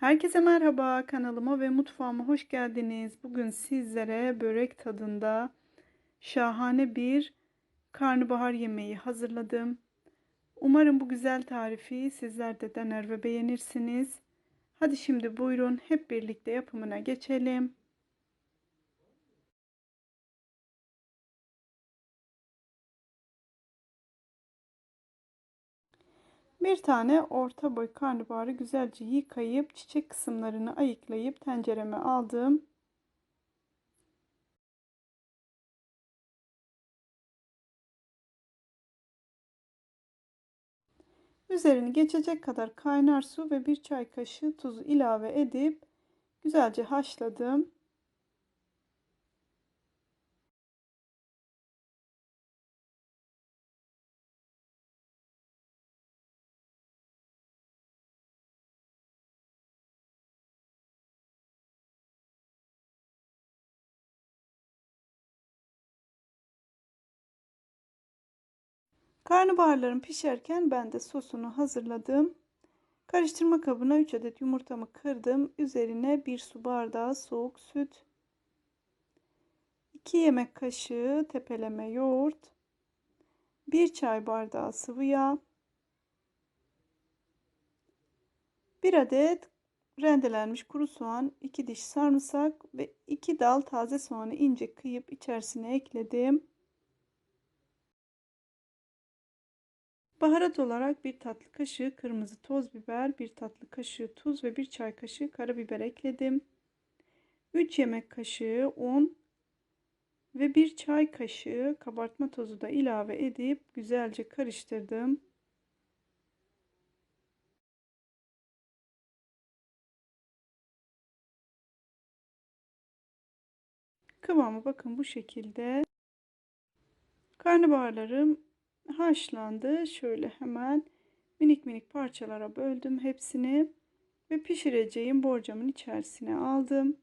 Herkese merhaba kanalıma ve mutfağıma hoş geldiniz. Bugün sizlere börek tadında şahane bir karnabahar yemeği hazırladım. Umarım bu güzel tarifi sizler de dener ve beğenirsiniz. Hadi şimdi buyurun hep birlikte yapımına geçelim. Bir tane orta boy karnabaharı güzelce yıkayıp çiçek kısımlarını ayıklayıp tencereme aldım. Üzerini geçecek kadar kaynar su ve bir çay kaşığı tuzu ilave edip güzelce haşladım. Karnabaharlarım pişerken ben de sosunu hazırladım. Karıştırma kabına 3 adet yumurtamı kırdım. Üzerine 1 su bardağı soğuk süt, 2 yemek kaşığı tepeleme yoğurt, 1 çay bardağı sıvı yağ, 1 adet rendelenmiş kuru soğan, 2 diş sarımsak ve 2 dal taze soğanı ince kıyıp içerisine ekledim. Baharat olarak bir tatlı kaşığı kırmızı toz biber, bir tatlı kaşığı tuz ve bir çay kaşığı karabiber ekledim. 3 yemek kaşığı un ve bir çay kaşığı kabartma tozu da ilave edip güzelce karıştırdım. Kıvamı bakın bu şekilde. Karnabaharlarım haşlandı. Şöyle hemen minik minik parçalara böldüm hepsini ve pişireceğim borcamın içerisine aldım.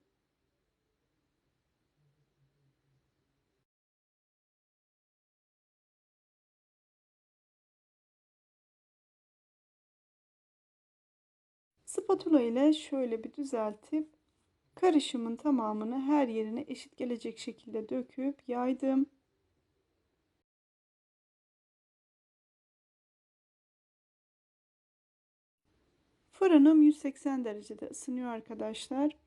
Spatula ile şöyle bir düzeltip karışımın tamamını her yerine eşit gelecek şekilde döküp yaydım. Fırınım 180 derecede ısınıyor arkadaşlar.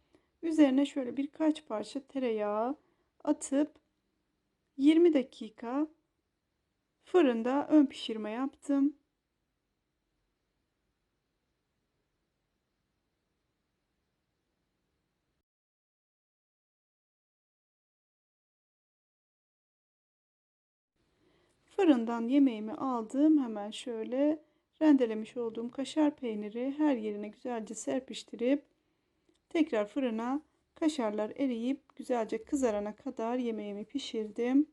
Üzerine şöyle birkaç parça tereyağı atıp 20 dakika fırında ön pişirme yaptım. Fırından yemeğimi aldım. Hemen şöyle rendelemiş olduğum kaşar peyniri her yerine güzelce serpiştirip tekrar fırına kaşarlar eriyip güzelce kızarana kadar yemeğimi pişirdim.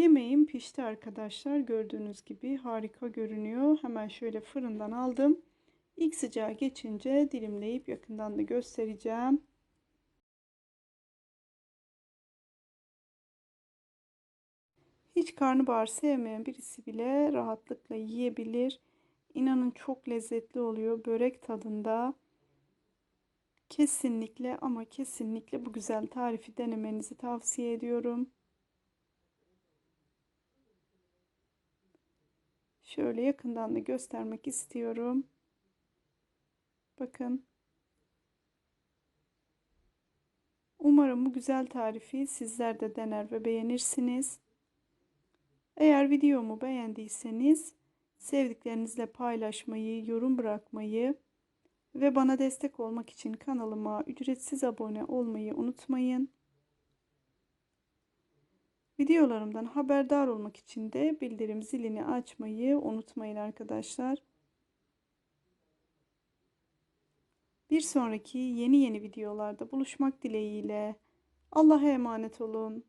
Yemeğim pişti arkadaşlar. Gördüğünüz gibi harika görünüyor. Hemen şöyle fırından aldım. İlk sıcağı geçince dilimleyip yakından da göstereceğim. Hiç karnabahar sevmeyen birisi bile rahatlıkla yiyebilir. İnanın çok lezzetli oluyor. Börek tadında. Kesinlikle ama kesinlikle bu güzel tarifi denemenizi tavsiye ediyorum. Şöyle yakından da göstermek istiyorum. Bakın. Umarım bu güzel tarifi sizler de dener ve beğenirsiniz. Eğer videomu beğendiyseniz sevdiklerinizle paylaşmayı, yorum bırakmayı ve bana destek olmak için kanalıma ücretsiz abone olmayı unutmayın. Videolarımdan haberdar olmak için de bildirim zilini açmayı unutmayın arkadaşlar. Bir sonraki yeni yeni videolarda buluşmak dileğiyle Allah'a emanet olun.